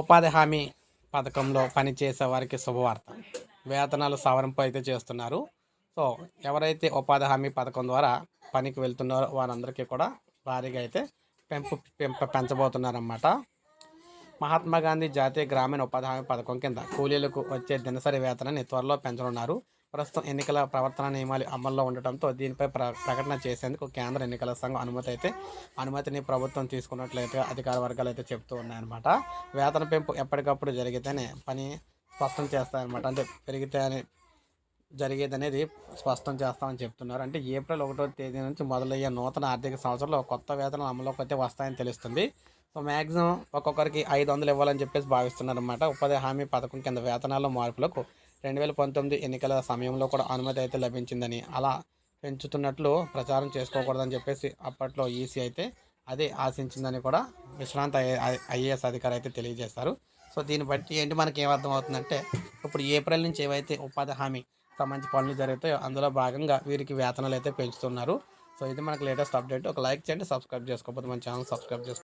ఉపాధి హామీ పథకంలో పనిచేసే వారికి శుభవార్త. వేతనాలు సవరింపు అయితే చేస్తున్నారు. సో ఎవరైతే ఉపాధి హామీ పథకం ద్వారా పనికి వెళ్తున్నారో వారందరికీ కూడా భారీగా అయితే పెంపు పెంప పెంచబోతున్నారన్నమాట. మహాత్మా గాంధీ జాతీయ గ్రామీణ ఉపాధి హామీ పథకం కింద కూలీలకు వచ్చే దినసరి వేతనాన్ని త్వరలో పెంచనున్నారు. ప్రస్తుతం ఎన్నికల ప్రవర్తన నియమాలు అమల్లో ఉండటంతో దీనిపై ప్ర ప్రకటన చేసేందుకు కేంద్ర ఎన్నికల సంఘం అనుమతి అయితే అనుమతిని ప్రభుత్వం తీసుకున్నట్లయితే అధికార వర్గాలు అయితే చెప్తూ ఉన్నాయన్నమాట. వేతన పెంపు ఎప్పటికప్పుడు జరిగితేనే పని స్పష్టం చేస్తాయన్నమాట. అంటే పెరిగితే అని జరిగేది అనేది స్పష్టం చేస్తామని చెప్తున్నారు. అంటే ఏప్రిల్ ఒకటో తేదీ నుంచి మొదలయ్యే నూతన ఆర్థిక సంవత్సరంలో కొత్త వేతనాలు అమలులోకి అయితే వస్తాయని తెలుస్తుంది. సో మ్యాక్సిమం ఒక్కొక్కరికి ఐదు వందలు ఇవ్వాలని చెప్పేసి భావిస్తున్నారు అనమాట ఉపాధి హామీ పథకం కింద వేతనాల మార్పులకు రెండు వేల పంతొమ్మిది ఎన్నికల సమయంలో కూడా అనుమతి అయితే లభించిందని అలా పెంచుతున్నట్లు ప్రచారం చేసుకోకూడదని చెప్పేసి అప్పట్లో ఈసీ అయితే అదే ఆశించిందని కూడా విశ్రాంత ఐఏఎస్ అధికారి అయితే తెలియజేశారు. సో దీన్ని బట్టి ఏంటి మనకి ఏమర్థం అవుతుందంటే ఇప్పుడు ఏప్రిల్ నుంచి ఏవైతే ఉపాధి హామీ సంబంధించి పనులు జరుగుతాయో అందులో భాగంగా వీరికి వేతనాలు అయితే పెంచుతున్నారు. సో ఇది మనకు లేటెస్ట్ అప్డేట్. ఒక లైక్ చేయండి సబ్స్క్రైబ్ చేసుకోకపోతే మన ఛానల్ సబ్స్క్రైబ్ చేసుకోండి